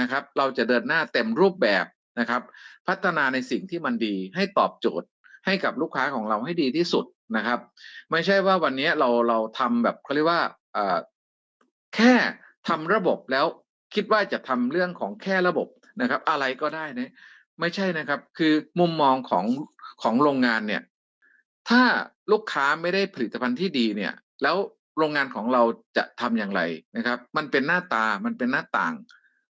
นะครับ เราจะเดินหน้าเต็มรูปแบบนะครับ พัฒนาในสิ่งที่มันดีให้ตอบโจทย์ให้กับลูกค้าของเราให้ดีที่สุดนะครับ ไม่ใช่ว่าวันนี้เราเราทำแบบเขาเรียกว่าอ่อแค่ทำระบบแล้วคิดว่าจะทำเรื่องของแค่ระบบนะครับ อะไรก็ได้นะไม่ใช่นะครับ คือมุมมองของของโรงงานเนี่ย ถ้าลูกค้าไม่ได้ผลิตภัณฑ์ที่ดีเนี่ย แล้วโรงงานของเราจะทำอย่างไรนะครับ มันเป็นหน้าตา มันเป็นหน้าต่าง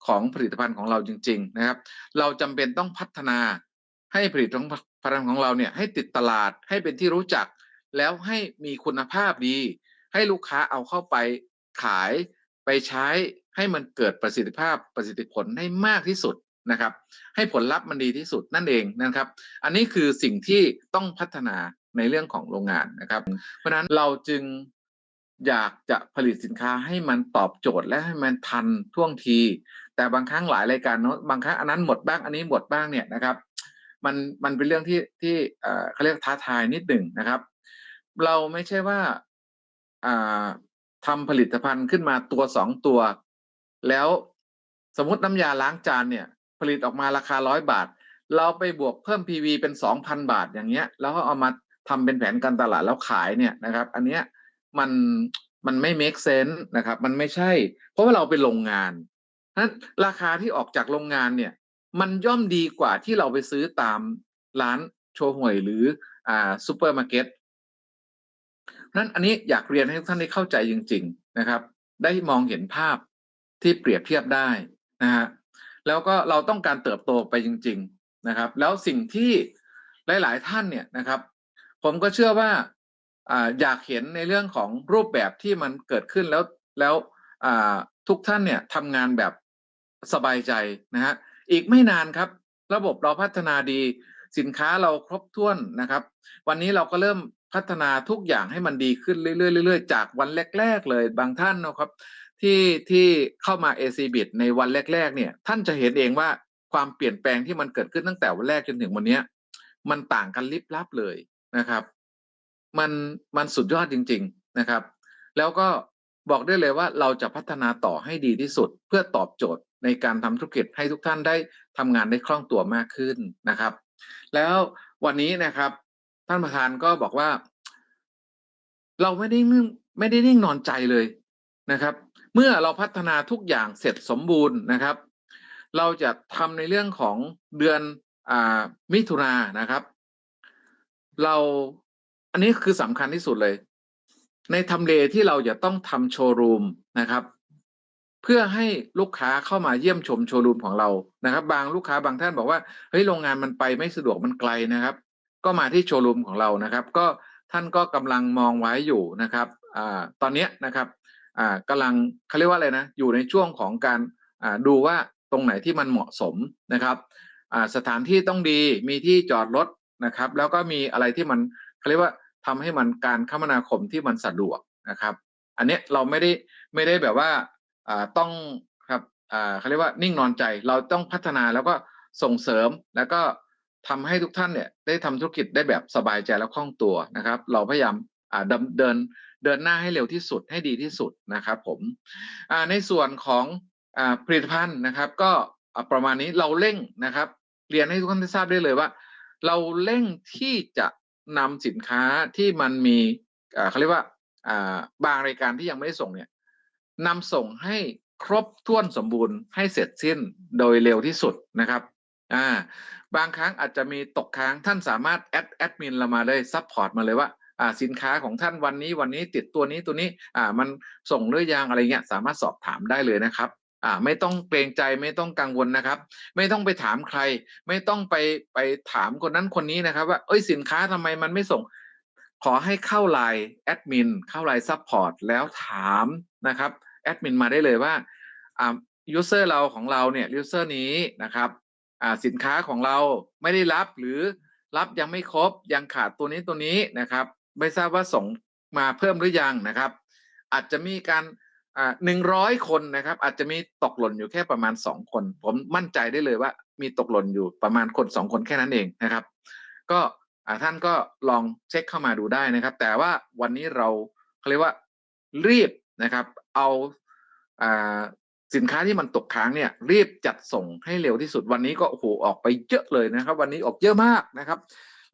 ของผลิตภัณฑ์ของเราจริง ๆ นะครับ เราจำเป็นต้องพัฒนาให้ผลิตภัณฑ์ของเราเนี่ยให้ติดตลาดให้เป็นที่รู้จัก แล้วให้มีคุณภาพดี ให้ลูกค้าเอาเข้าไปขายไปใช้ให้มันเกิดประสิทธิภาพประสิทธิผลได้มากที่สุดนะครับ ให้ผลลัพธ์มันดีที่สุดนั่นเองนะครับ อันนี้คือสิ่งที่ต้องพัฒนาในเรื่องของโรงงานนะครับ เพราะฉะนั้นเราจึงอยากจะผลิตสินค้าให้มันตอบโจทย์และให้มันทันท่วงที แต่บางครั้งหลายรายการเนาะบางครั้งอันนั้นหมดบ้างอันนี้หมดบ้างเนี่ยนะครับ มันมันเป็นเรื่องที่ที่เขาเรียกท้าทายนิดหนึ่งนะครับ เราไม่ใช่ว่าอ่าทำผลิตภัณฑ์ขึ้นมาตัวสองตัว แล้วสมมติน้ำยาล้างจานเนี่ย ผลิตออกมาราคาร้อยบาท เราไปบวกเพิ่ม PV เป็นสองพันบาทอย่างเงี้ย แล้วก็เอามาทำเป็นแผนการตลาดแล้วขายเนี่ยนะครับ อันเนี้ยมันมันไม่ make sense นะครับ มันไม่ใช่ เพราะว่าเราเป็นโรงงาน นั้นราคาที่ออกจากโรงงานเนี่ย มันย่อมดีกว่าที่เราไปซื้อตามร้านโชห่วยหรืออ่าซูเปอร์มาร์เก็ตนั้นอันนี้อยากเรียนให้ทุกท่านได้เข้าใจจริง ๆนะครับ ได้มองเห็นภาพที่เปรียบเทียบได้นะฮะแล้วก็เราต้องการเติบโตไปจริง ๆนะครับ แล้วสิ่งที่หลาย ๆ ท่านเนี่ยนะครับ ผมก็เชื่อว่าออยากเห็นในเรื่องของรูปแบบที่มันเกิดขึ้นแล้วแล้วทุกท่านเนี่ยทำงานแบบ สบายใจนะฮะอีกไม่นานครับ ระบบเราพัฒนาดี สินค้าเราครบถ้วนนะครับ วันนี้เราก็เริ่มพัฒนาทุกอย่างให้มันดีขึ้นเรื่อยๆเรื่อยๆจากวันแรก ๆ เลยบางท่านนะครับที่ที่เข้ามา AC b i t ในวันแรก ๆ เนี่ย ท่านจะเห็นเองว่าความเปลี่ยนแปลงที่มันเกิดขึ้นตั้งแต่วันแรกจนถึงวันนี้มันต่างกันลิบลับเลยนะครับ มันมันสุดยอดจริง ๆนะครับ แล้วก็บอกได้เลยว่าเราจะพัฒนาต่อให้ดีที่สุด เพื่อตอบโจทย์ ในการทำธุรกิจให้ทุกท่านได้ทำงานได้คล่องตัวมากขึ้นนะครับ แล้ววันนี้นะครับ ท่านประธานก็บอกว่า เราไม่ได้นิ่งไม่ได้นิ่งนอนใจเลยนะครับ เมื่อเราพัฒนาทุกอย่างเสร็จสมบูรณ์นะครับ เราจะทำในเรื่องของเดือนอมิถุนานะครับ เราอันนี้คือสำคัญที่สุดเลย ในทำเลที่เราจะต้องทำโชว์รูมนะครับ พื่อให้ลูกค้าเข้ามาเยี่ยมชมโชว์รูมของเรานะครับ บางลูกค้าบางท่านบอกว่าเฮ้ยโรงงานมันไปไม่สะดวกมันไกลนะครับ ก็มาที่โชว์รูมของเรานะครับ ก็ท่านก็กำลังมองไว้อยู่นะครับอ่าตอนนี้นะครับอ่ากำลังเขาเรียกว่าอะไรนะอยู่ในช่วงของการอ่าดูว่าตรงไหนที่มันเหมาะสมนะครับอ่าสถานที่ต้องดีมีที่จอดรถนะครับ แล้วก็มีอะไรที่มันเขาเรียกว่าทำให้มันการคมนาคมที่มันสะดวกนะครับ อันนี้เราไม่ได้ไม่ได้แบบว่า ต้องครับอ่าเขาเรียกว่านิ่งนอนใจ เราต้องพัฒนาแล้วก็ส่งเสริมแล้วก็ทำให้ทุกท่านเนี่ยได้ทำธุรกิจได้แบบสบายใจและคล่องตัวนะครับ เราพยายามอ่าเดินเดินหน้าให้เร็วที่สุดให้ดีที่สุดนะครับผมอ่าในส่วนของอ่าผลิตภัณฑ์นะครับ ก็อ่าประมาณนี้เราเร่งนะครับ เรียนให้ทุกท่านได้ทราบได้เลยว่า เราเร่งที่จะนำสินค้าที่มันมีอ่าเขาเรียกว่าอ่าบางรายการที่ยังไม่ได้ส่งเนี่ย นำส่งให้ครบถ้วนสมบูรณ์ให้เสร็จสิ้นโดยเร็วที่สุดนะครับอ่าบางครั้งอาจจะมีตกค้างท่านสามารถแอดแอดมินเรามาเลยซัพพอร์ตมาเลยว่าอ่าสินค้าของท่านวันนี้วันนี้ติดตัวนี้ตัวนี้อ่ามันส่งหรือยังอะไรเงี้ยสามารถสอบถามได้เลยนะครับอ่าไม่ต้องเกรงใจไม่ต้องกังวลนะครับ ไม่ต้องไปถามใคร ไม่ต้องไปไปถามคนนั้นคนนี้นะครับ ว่าเอ้ยสินค้าทำไมมันไม่ส่ง ขอให้เข้าไลน์แอดมินเข้าไลน์ซัพพอร์ตแล้วถามนะครับ ดมินมาได้เลยว่าอ่ายูเซอร์เราของเราเนี่ยยูเซอร์นี้นะครับอ่าสินค้าของเราไม่ได้รับหรือรับยังไม่ครบยังขาดตัวนี้ตัวนี้นะครับ ไม่ทราบว่าส่งมาเพิ่มหรือยังนะครับ อาจจะมีการอ่าหนึ่งร้อยคนนะครับ อาจจะมีตกหล่นอยู่แค่ประมาณสองคน ผมมั่นใจได้เลยว่า มีตกหล่นอยู่ประมาณคนสองคนแค่นั้นเองนะครับ ก็อ่าท่านก็ลองเช็คเข้ามาดูได้นะครับ แต่ว่าวันนี้เราเขาเรียกว่ารีบนะครับ เอาสินค้าที่มันตกค้างเนี่ยรีบจัดส่งให้เร็วที่สุดวันนี้ก็โอ้โหออกไปเยอะเลยนะครับ วันนี้ออกเยอะมากนะครับ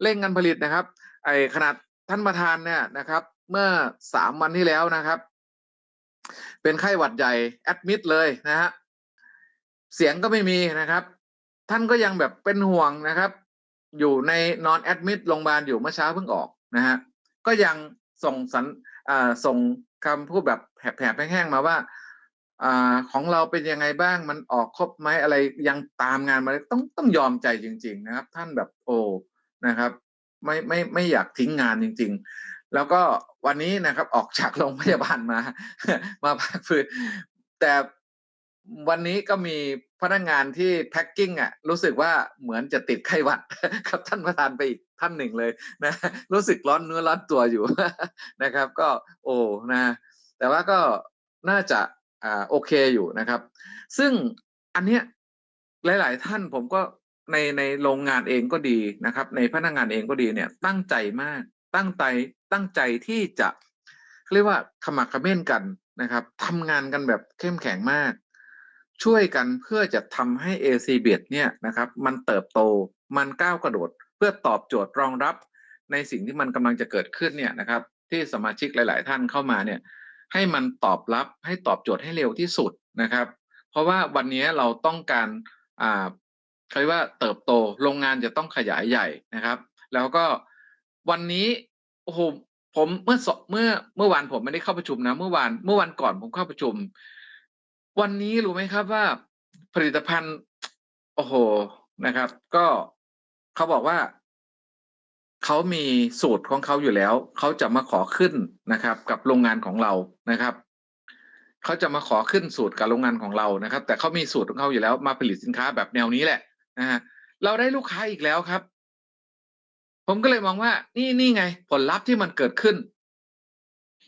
เร่งงานผลิตนะครับ ไอขนาดท่านประธานเนี่ยนะครับ เมื่อสามวันที่แล้วนะครับ เป็นไข้หวัดใหญ่แอดมิดเลยนะฮะเสียงก็ไม่มีนะครับ ท่านก็ยังแบบเป็นห่วงนะครับ อยู่ในนอนแอดมิดโรงพยาบาลอยู่เมื่อเช้าเพิ่งออกนะฮะก็ยัง ส่งสัญอ่าส่งคำพูดแบบแผลบๆแห้งๆมาว่าอ่าของเราเป็นยังไงบ้างมันออกครบไหมอะไรยังตามงานมาต้องต้องยอมใจจริง ๆ นะครับ ท่านแบบโอ้นะครับ ไม่ไม่ไม่อยากทิ้งงานจริง ๆ แล้วก็วันนี้นะครับ ออกจากโรงพยาบาลมา มาพักฟื้นแต่วันนี้ก็มี พนักงานที่แพ็คกิ้งอะรู้สึกว่าเหมือนจะติดไข้หวัดครับท่านประธานไปอีกท่านหนึ่งเลยนะรู้สึกร้อนเนื้อร้อนตัวอยู่นะครับ ก็โอ้นะ แต่ว่าก็น่าจะอ่าโอเคอยู่นะครับ ซึ่งอันเนี้ยหลาย ๆ ท่านผมก็ในในโรงงานเองก็ดีนะครับ ในพนักงานเองก็ดีเนี่ย ตั้งใจมากตั้งใจตั้งใจที่จะเรียกว่าขมักขม้นกันนะครับทำงานกันแบบเข้มแข็งมาก ช่วยกันเพื่อจะทำให้ AC b e t เนี่ยนะครับมันเติบโตมันก้าวกระโดด เพื่อตอบโจทย์รองรับในสิ่งที่มันกำลังจะเกิดขึ้นเนี่ยนะครับที่สมาชิกหลาย ๆ ท่านเข้ามาเนี่ยให้มันตอบรับให้ตอบโจทย์ให้เร็วที่สุดนะครับ เพราะว่าวันนี้เราต้องการอ่าเขาเรียกว่าเติบโตโรงงานจะต้องขยายใหญ่นะครับ แล้วก็วันนี้โอ้โหผมเมื่อเมื่อเมื่อวานผมไม่ได้เข้าประชุมนะ เมื่อวานเมื่อวันก่อนผมเข้าประชุม วันนี้รู้ไหมครับว่าผลิตภัณฑ์ โอ้โหนะครับ ก็เขาบอกว่าเขามีสูตรของเขาอยู่แล้ว เขาจะมาขอขึ้นนะครับ กับโรงงานของเรานะครับเขาจะมาขอขึ้นสูตรกับโรงงานของเรานะครับ แต่เขามีสูตรของเขาอยู่แล้ว มาผลิตสินค้าแบบแนวนี้แหละนะฮะเราได้ลูกค้าอีกแล้วครับ ผมก็เลยมองว่า นี่นี่ไง ผลลัพธ์ที่มันเกิดขึ้น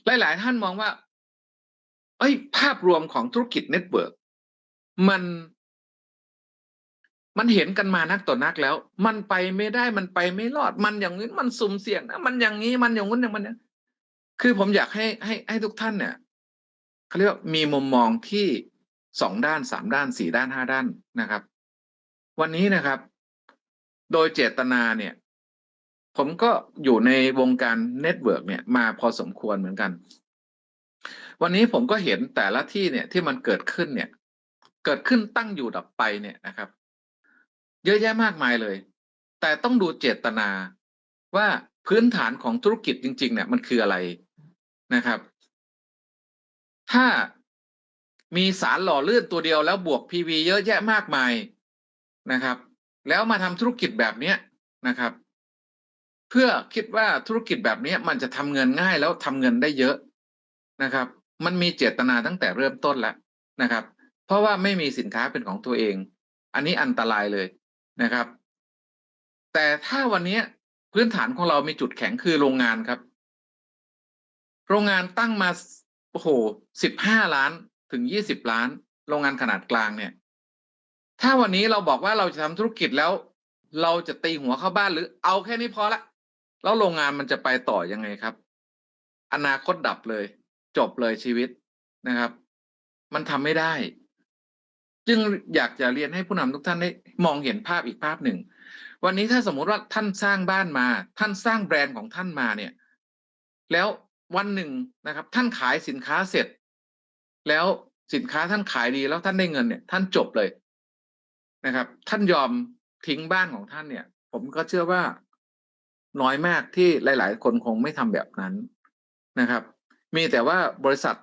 หลาย ๆ ท่านมองว่า เอ้ย ภาพรวมของธุรกิจเน็ตเวิร์กมัน มันเห็นกันมานักต่อนักแล้ว มันไปไม่ได้มันไปไม่รอด มันอย่างนี้มันสุ่มเสี่ยงนะมันอย่างนี้มันอย่างนู้นอย่างมันเนี่ยคือผมอยากให้ให้ให้ทุกท่านเนี่ยเขาเรียกว่ามีมุมมองที่สองด้านสามด้านสี่ด้านห้าด้านนะครับ วันนี้นะครับ โดยเจตนาเนี่ย ผมก็อยู่ในวงการเน็ตเวิร์กเนี่ยมาพอสมควรเหมือนกัน วันนี้ผมก็เห็นแต่ละที่เนี่ยที่มันเกิดขึ้นเนี่ย เกิดขึ้นตั้งอยู่ดับไปเนี่ยนะครับ เยอะแยะมากมายเลย แต่ต้องดูเจตนาว่าพื้นฐานของธุรกิจจริง ๆ เนี่ยมันคืออะไรนะครับ ถ้ามีสารหล่อลื่นตัวเดียวแล้วบวก PV เยอะแยะมากมายนะครับ แล้วมาทำธุรกิจแบบนี้นะครับ เพื่อคิดว่าธุรกิจแบบนี้มันจะทำเงินง่ายแล้วทำเงินได้เยอะนะครับ มันมีเจตนาตั้งแต่เริ่มต้นแล้วนะครับ เพราะว่าไม่มีสินค้าเป็นของตัวเอง อันนี้อันตรายเลยนะครับ แต่ถ้าวันนี้พื้นฐานของเรามีจุดแข็งคือโรงงานครับ โรงงานตั้งมาโอ้โหสิบห้าล้านถึงยี่สิบล้าน โรงงานขนาดกลางเนี่ย ถ้าวันนี้เราบอกว่าเราจะทำธุรกิจแล้ว เราจะตีหัวเข้าบ้านหรือเอาแค่นี้พอละ แล้วโรงงานมันจะไปต่อยังไงครับ อนาคตดับเลย จบเลยชีวิตนะครับ มันทำไม่ได้ จึงอยากจะเรียนให้ผู้นำทุกท่านได้มองเห็นภาพอีกภาพหนึ่ง วันนี้ถ้าสมมุติว่าท่านสร้างบ้านมา ท่านสร้างแบรนด์ของท่านมาเนี่ย แล้ววันหนึ่งนะครับ ท่านขายสินค้าเสร็จ แล้วสินค้าท่านขายดีแล้วท่านได้เงินเนี่ย ท่านจบเลยนะครับ ท่านยอมทิ้งบ้านของท่านเนี่ย ผมก็เชื่อว่าน้อยมากที่หลาย ๆ คนคงไม่ทำแบบนั้นนะครับ มีแต่ว่าบริษัท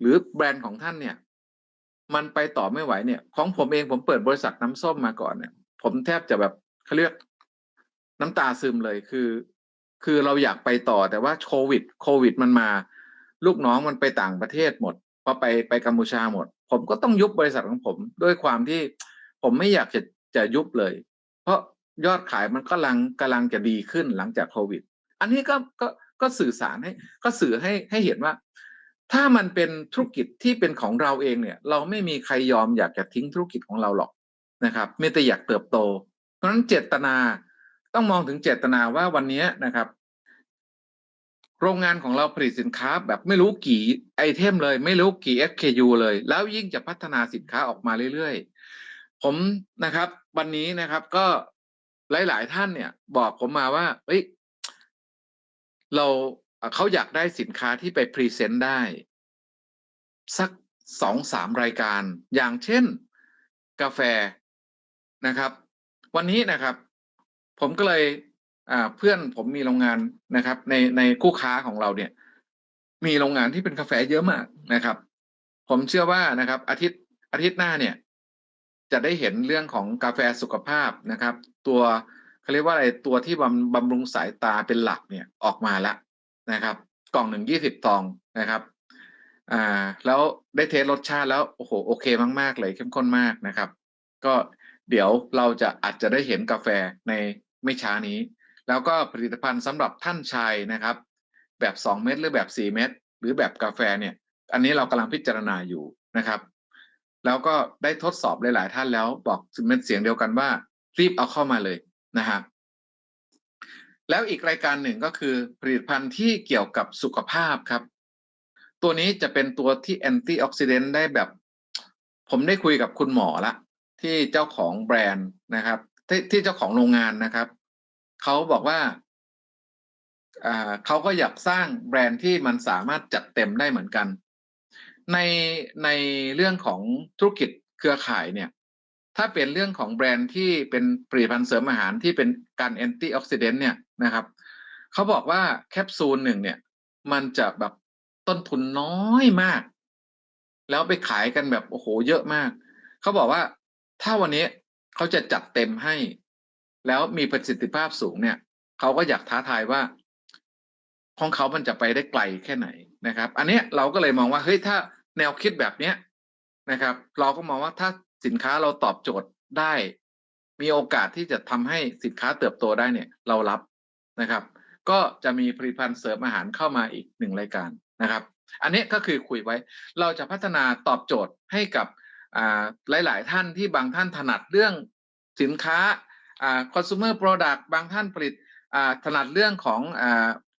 หรือแบรนด์ของท่านเนี่ย มันไปต่อไม่ไหวเนี่ย ของผมเองผมเปิดบริษัทน้ำส้มมาก่อนเนี่ย ผมแทบจะแบบเขาเรียกน้ำตาซึมเลยคือ คือเราอยากไปต่อแต่ว่าโควิด โควิดมันมา ลูกน้องมันไปต่างประเทศหมดพอไปไปกัมพูชาหมด ผมก็ต้องยุบบริษัทของผม ด้วยความที่ผมไม่อยากจะจะยุบเลย เพราะยอดขายมันกำลังกำลังจะดีขึ้นหลังจากโควิด อันนี้ก็ก็ ก็สื่อสารให้ก็สื่อให้ให้เห็นว่า ถ้ามันเป็นธุรกิจที่เป็นของเราเองเนี่ย เราไม่มีใครยอมอยากจะทิ้งธุรกิจของเราหรอกนะครับไม่แต่อยากเติบโต เพราะฉะนั้นเจตนาต้องมองถึงเจตนาว่าวันนี้นะครับ โรงงานของเราผลิตสินค้าแบบไม่รู้กี่ไอเทมเลย ไม่รู้กี่ SKU เลย แล้วยิ่งจะพัฒนาสินค้าออกมาเรื่อยๆ ผมนะครับ วันนี้นะครับก็หลาย ๆ ท่านเนี่ย บอกผมมาว่าเฮ้ย เราเขาอยากได้สินค้าที่ไปพรีเซนต์ได้ สักสองสามรายการ อย่างเช่น กาแฟนะครับ วันนี้นะครับ ผมก็เลยเพื่อนผมมีโรงงานนะครับ ในในคู่ค้าของเราเนี่ย มีโรงงานที่เป็นกาแฟเยอะมากนะครับ ผมเชื่อว่านะครับ อาทิตย์อาทิตย์หน้าเนี่ย จะได้เห็นเรื่องของกาแฟสุขภาพนะครับ ตัว เขาเรียกว่าอะไรตัวที่บำบำรุงสายตาเป็นหลักเนี่ยออกมาแล้วนะครับ กล่องหนึ่งยี่สิบซองนะครับอ่าแล้วได้เทสรสชาติแล้วโอ้โหโอเคมาก ๆ เลยเข้มข้นมากนะครับ ก็เดี๋ยวเราจะอาจจะได้เห็นกาแฟในไม่ช้านี้ แล้วก็ผลิตภัณฑ์สำหรับท่านชายนะครับ แบบ 2 เม็ดหรือแบบ 4 เม็ดหรือแบบกาแฟเนี่ย อันนี้เรากำลังพิจารณาอยู่นะครับ แล้วก็ได้ทดสอบหลาย ๆ ท่านแล้วบอกเป็นเสียงเดียวกันว่า รีบเอาเข้ามาเลย นะครับแล้วอีกรายการหนึ่งก็คือผลิตภัณฑ์ที่เกี่ยวกับสุขภาพครับ ตัวนี้จะเป็นตัวที่แอนตี้ออกซิเดนต์ได้แบบ ผมได้คุยกับคุณหมอละ ที่เจ้าของแบรนด์นะครับ ที่ที่เจ้าของโรงงานนะครับเขาบอกว่าเขาก็อยากสร้างแบรนด์ที่มันสามารถจัดเต็มได้เหมือนกัน ในในเรื่องของธุรกิจเครือข่ายเนี่ย ถ้าเป็นเรื่องของแบรนด์ที่เป็นผลิตภัณฑ์เสริมอาหารที่เป็นการแอนตี้ออกซิเดนต์เนี่ยนะครับเขาบอกว่าแคปซูลหนึ่งเนี่ยมันจะแบบต้นทุนน้อยมาก แล้วไปขายกันแบบโอ้โหเยอะมาก เขาบอกว่าถ้าวันนี้เขาจะจัดเต็มให้ แล้วมีประสิทธิภาพสูงเนี่ยเขาก็อยากท้าทายว่า ของเขามันจะไปได้ไกลแค่ไหนนะครับ อันนี้เราก็เลยมองว่าเฮ้ยถ้าแนวคิดแบบเนี้ยนะครับ เราก็มองว่าถ้า สินค้าเราตอบโจทย์ได้ มีโอกาสที่จะทำให้สินค้าเติบโตได้เนี่ยเรารับนะครับ ก็จะมีผลิตภัณฑ์เสริมอาหารเข้ามาอีกหนึ่งรายการนะครับ อันนี้ก็คือคุยไว้ เราจะพัฒนาตอบโจทย์ให้กับหลาย ๆ ท่านที่บางท่านถนัดเรื่องสินค้า consumer product บางท่านผลิตถนัดเรื่องของอ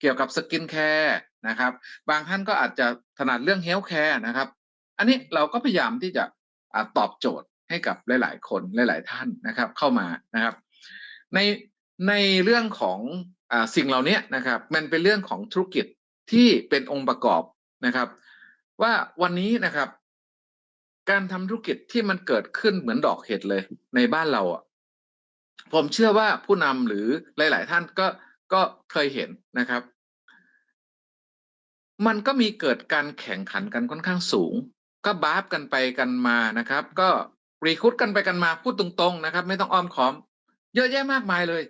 เกี่ยวกับสกินแคร์นะครับ บางท่านก็อาจจะถนัดเรื่องเฮลท์แคร์นะครับ อันนี้เราก็พยายามที่จะ ตอบโจทย์ให้กับหลาย ๆ คนหลาย ๆ ท่านนะครับเข้ามานะครับ ในในเรื่องของอสิ่งเหล่านี้นะครับ มันเป็นเรื่องของธุรกิจที่เป็นองค์ประกอบนะครับ ว่าวันนี้นะครับ การทำธุรกิจที่มันเกิดขึ้นเหมือนดอกเห็ดเลยในบ้านเราอะผมเชื่อว่าผู้นำหรือหลาย ๆ ท่านก็ก็เคยเห็นนะครับ มันก็มีเกิดการแข่งขันกันค่อนข้างสูง ก็บาฟกันไปกันมานะครับ ก็รีคูดกันไปกันมาพูดตรงๆนะครับ ไม่ต้องอ้อมค้อม เยอะแยะมากมายเลย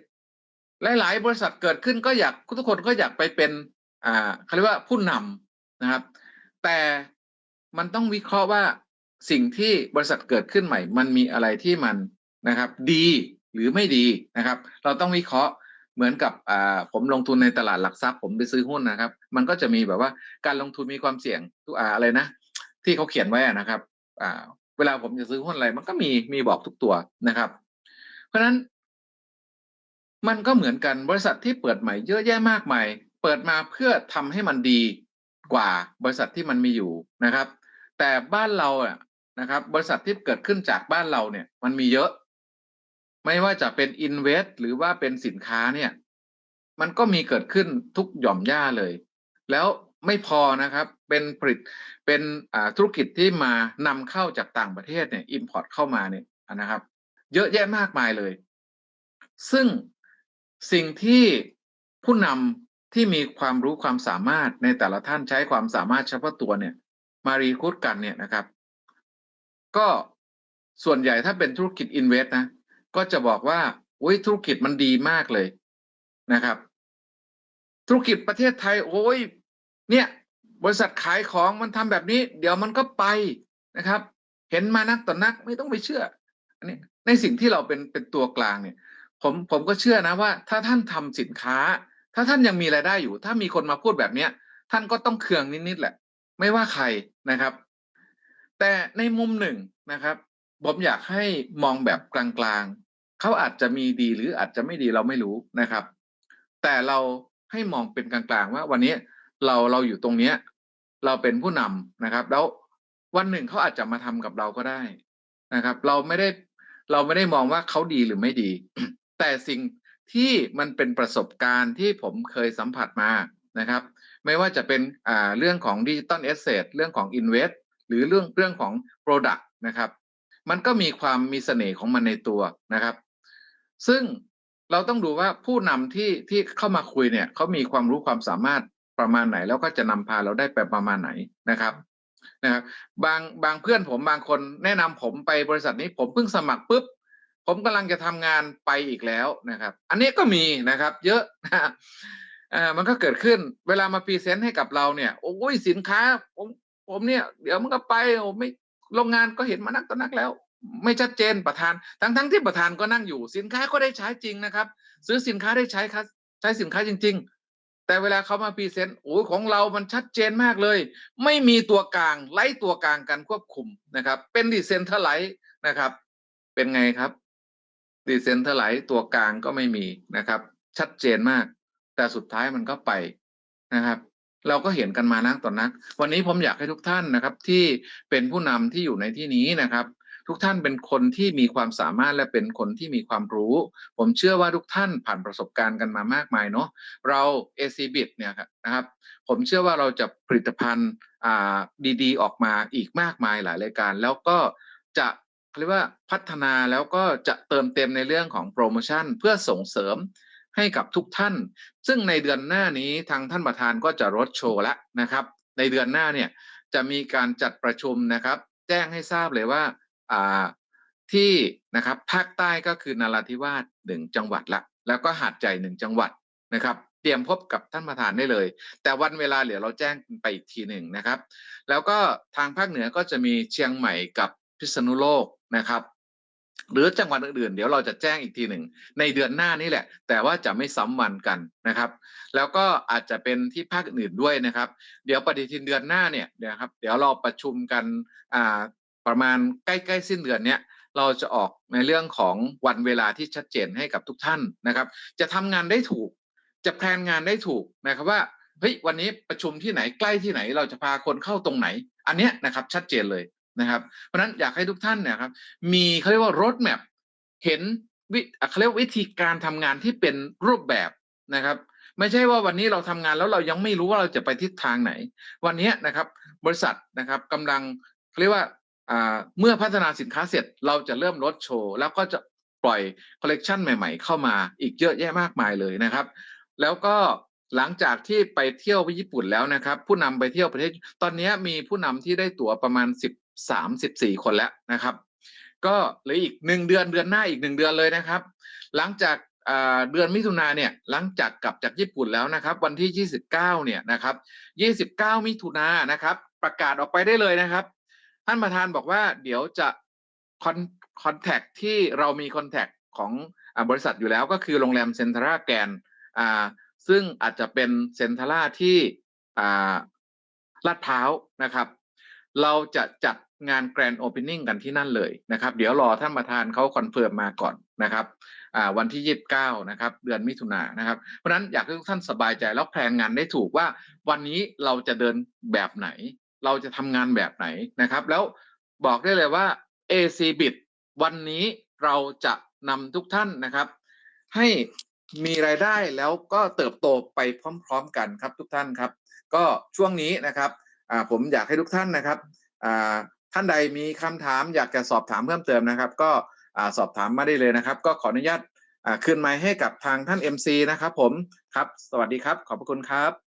หลาย ๆ บริษัทเกิดขึ้นก็อยากทุกคนก็อยากไปเป็นอ่าเขาเรียกว่าผู้นำนะครับ แต่มันต้องวิเคราะห์ว่าสิ่งที่บริษัทเกิดขึ้นใหม่ มันมีอะไรที่มันนะครับ ดีหรือไม่ดีนะครับ เราต้องวิเคราะห์เหมือนกับอ่าผมลงทุนในตลาดหลักทรัพย์ผมไปซื้อหุ้นนะครับ มันก็จะมีแบบว่าการลงทุนมีความเสี่ยงทุกอะไรนะ ที่เขาเขียนไว้นะครับ อ่า เวลาผมจะซื้อหุ้นอะไรมันก็มีมีบอกทุกตัวนะครับ เพราะฉะนั้น มันก็เหมือนกันบริษัทที่เปิดใหม่เยอะแยะมากมายเปิดมาเพื่อทำให้มันดีกว่าบริษัทที่มันมีอยู่นะครับ แต่บ้านเราอะนะครับ บริษัทที่เกิดขึ้นจากบ้านเราเนี่ย มันมีเยอะ ไม่ว่าจะเป็น invest หรือว่าเป็นสินค้าเนี่ย มันก็มีเกิดขึ้นทุกหย่อมย่าเลย แล้ว ไม่พอนะครับ เป็นผลิตเป็นธุรกิจที่มานำเข้าจากต่างประเทศเนี่ย import เข้ามาเนี่ยนะครับ เยอะแยะมากมายเลย ซึ่งสิ่งที่ผู้นำที่มีความรู้ความสามารถในแต่ละท่านใช้ความสามารถเฉพาะตัวเนี่ย มารีคูดกันเนี่ยนะครับ ก็ส่วนใหญ่ถ้าเป็นธุรกิจ invest นะ ก็จะบอกว่าอุ้ยธุรกิจมันดีมากเลยนะครับ ธุรกิจประเทศไทย โอ้ย เนี่ยบริษัทขายของมันทำแบบนี้ เดี๋ยวมันก็ไปนะครับ เห็นมานักต่อนักไม่ต้องไปเชื่ออันนี้ในสิ่งที่เราเป็นเป็นตัวกลางเนี่ย ผมผมก็เชื่อนะว่า ถ้าท่านทำสินค้า ถ้าท่านยังมีรายได้อยู่ ถ้ามีคนมาพูดแบบเนี้ย ท่านก็ต้องเคืองนิดๆแหละ ไม่ว่าใครนะครับ แต่ในมุมหนึ่งนะครับ ผมอยากให้มองแบบกลางๆเขาอาจจะมีดีหรืออาจจะไม่ดีเราไม่รู้นะครับ แต่เราให้มองเป็นกลางๆว่าวันนี้ เราเราอยู่ตรงเนี้ย เราเป็นผู้นำนะครับ แล้ววันหนึ่งเขาอาจจะมาทำกับเราก็ได้นะครับ เราไม่ได้เราไม่ได้มองว่าเขาดีหรือไม่ดี แต่สิ่งที่มันเป็นประสบการณ์ที่ผมเคยสัมผัสมานะครับ ไม่ว่าจะเป็นอ่าเรื่องของดิจิตอลเอเซเรื่องของ Invest หรือเรื่องเรื่องของ Product นะครับ มันก็มีความมีเสน่ห์ของมันในตัวนะครับ ซึ่งเราต้องดูว่าผู้นำที่ที่เข้ามาคุยเนี่ยเขามีความรู้ความสามารถ ประมาณไหน แล้วก็จะนำพาเราได้ไปประมาณไหนนะครับนะครับบางบางเพื่อนผมบางคนแนะนำผมไปบริษัทนี้ผมเพิ่งสมัครปุ๊บผมกำลังจะทำงานไปอีกแล้วนะครับ อันนี้ก็มีนะครับ เยอะนะอ่ามันก็เกิดขึ้นเวลามาพรีเซนต์ให้กับเราเนี่ยโอ้ยสินค้า ผมผมเนี่ย เดี๋ยวมันก็ไปโอ้ไม่โรงงานก็เห็นมานักต่อนักแล้ว ไม่ชัดเจนประธาน ทั้งทั้งที่ประธานก็นั่งอยู่สินค้าก็ได้ใช้จริงนะครับ ซื้อสินค้าได้ใช้ครับใช้สินค้าจริง ๆ แต่เวลาเขามาพรีเซนต์โอ้ยของเรามันชัดเจนมากเลย ไม่มีตัวกลางไล่ตัวกลางกันควบคุมนะครับ เป็นดิเซนเทไลท์นะครับ เป็นไงครับดิเซนเทไลท์ตัวกลางก็ไม่มีนะครับ ชัดเจนมาก แต่สุดท้ายมันก็ไปนะครับ เราก็เห็นกันมานักต่อนนัก วันนี้ผมอยากให้ทุกท่านนะครับ ที่เป็นผู้นำที่อยู่ในที่นี้นะครับ ทุกท่านเป็นคนที่มีความสามารถและเป็นคนที่มีความรู้ ผมเชื่อว่าทุกท่านผ่านประสบการณ์กันมามากมายเนาะเรา AC b i t เนี่ยครับนะครับผมเชื่อว่าเราจะผลิตภัณฑ์ดีๆ ออกมาอีกมากมายหลายรายการ แล้วก็จะเรียกว่าพัฒนาแล้วก็จะเติมเต็มในเรื่องของโปรโมชั่นเพื่อส่งเสริมให้กับทุกท่าน ซึ่งในเดือนหน้านี้ทางท่านประธานก็จะรถโชว์แล้วนะครับ ในเดือนหน้าเนี่ยจะมีการจัดประชุมนะครับ แจ้งให้ทราบเลยว่า อ่าที่นะครับภาคใต้ก็คือนาราธิวาสหนึ่งจังหวัดละแล้วก็หาดใหญ่หนึ่งจังหวัดนะครับ เตรียมพบกับท่านประธานได้เลย แต่วันเวลาเดี๋ยวเราแจ้งไปอีกทีหนึ่งนะครับ แล้วก็ทางภาคเหนือก็จะมีเชียงใหม่กับพิษณุโลกนะครับ หรือจังหวัดอื่นๆ เดี๋ยวเราจะแจ้งอีกทีหนึ่งในเดือนหน้านี่แหละ แต่ว่าจะไม่ซ้ำวันกันนะครับ แล้วก็อาจจะเป็นที่ภาคอื่นด้วยนะครับ เดี๋ยวปฏิทินเดือนหน้าเนี่ยนะครับ เดี๋ยวเราประชุมกันอ่า ประมาณใกล้ๆสิ้นเดือนเนี้ยเราจะออกในเรื่องของวันเวลาที่ชัดเจนให้กับทุกท่านนะครับ จะทำงานได้ถูก จะแพลนงานได้ถูกนะครับว่าเฮ้ยวันนี้ประชุมที่ไหนใกล้ที่ไหน เราจะพาคนเข้าตรงไหน อันเนี้ยนะครับชัดเจนเลยนะครับ เพราะฉะนั้นอยากให้ทุกท่านเนะครับ มีเขาเรียกว่ารถแมพเห็นวิเขาเรียกวิธีการทำงานที่เป็นรูปแบบนะครับ ไม่ใช่ว่าวันนี้เราทำงานแล้วเรายังไม่รู้ว่าเราจะไปทิศทางไหน วันนี้นะครับ บริษัทนะครับกำลังเขาเรียกว่า เมื่อพัฒนาสินค้าเสร็จเราจะเริ่มลดโชว์ แล้วก็จะปล่อยคอลเลกชันใหม่ๆ เข้ามาอีกเยอะแยะมากมายเลยนะครับ แล้วก็หลังจากที่ไปเที่ยวไปญี่ปุ่นแล้วนะครับ ผู้นำไปเที่ยวประเทศ ตอนนี้มีผู้นำที่ได้ตั๋วประมาณสิบสามสิบสี่คนแล้วนะครับ ก็เหลืออีกหนึ่งเดือนเดือนหน้าอีกหนึ่งเดือนเลยนะครับ หลังจากเดือนมิถุนาเนี่ยหลังจากกลับจากญี่ปุ่นแล้วนะครับ วันที่ยี่สิบเก้าเนี่ยนะครับยี่สิบเก้ามิถุนานะครับ ประกาศออกไปได้เลยนะครับ ท่านประธานบอกว่าเดี๋ยวจะคอนคอนแทคที่เรามีคอนแทคของอบริษัทอยู่แล้วก็คือโรงแรมเซ็นทราแกนอ่าซึ่งอาจจะเป็นเซ็นทราที่อ่าลาดพร้าวนะครับ เราจะจัดงานแกรนด์โอเพนนิ่งกันที่นั่นเลยนะครับ เดี๋ยวรอท่านประธานเขาคอนเฟิร์มมาก่อนนะครับวันที่ยี่สิบเก้านะครับ เดือนมิถุนายนนะครับ เพราะฉะนั้นอยากให้ทุกท่านสบายใจแล้วแพลนงานได้ถูกว่าวันนี้เราจะเดินแบบไหน เราจะทำงานแบบไหนนะครับ แล้วบอกได้เลยว่า AC Bit วันนี้เราจะนำทุกท่านนะครับ ให้มีรายได้แล้วก็เติบโตไปพร้อม ๆ กันครับทุกท่านครับ ก็ช่วงนี้นะครับอ่าผมอยากให้ทุกท่านนะครับอ่าท่านใดมีคำถามอยากจะสอบถามเพิ่มเติมนะครับ ก็สอบถามมาได้เลยนะครับ ก็ขออนุญาตอ่าคืนไมค์ให้กับทางท่าน MC นะครับผมครับ สวัสดีครับ ขอบพระคุณครับ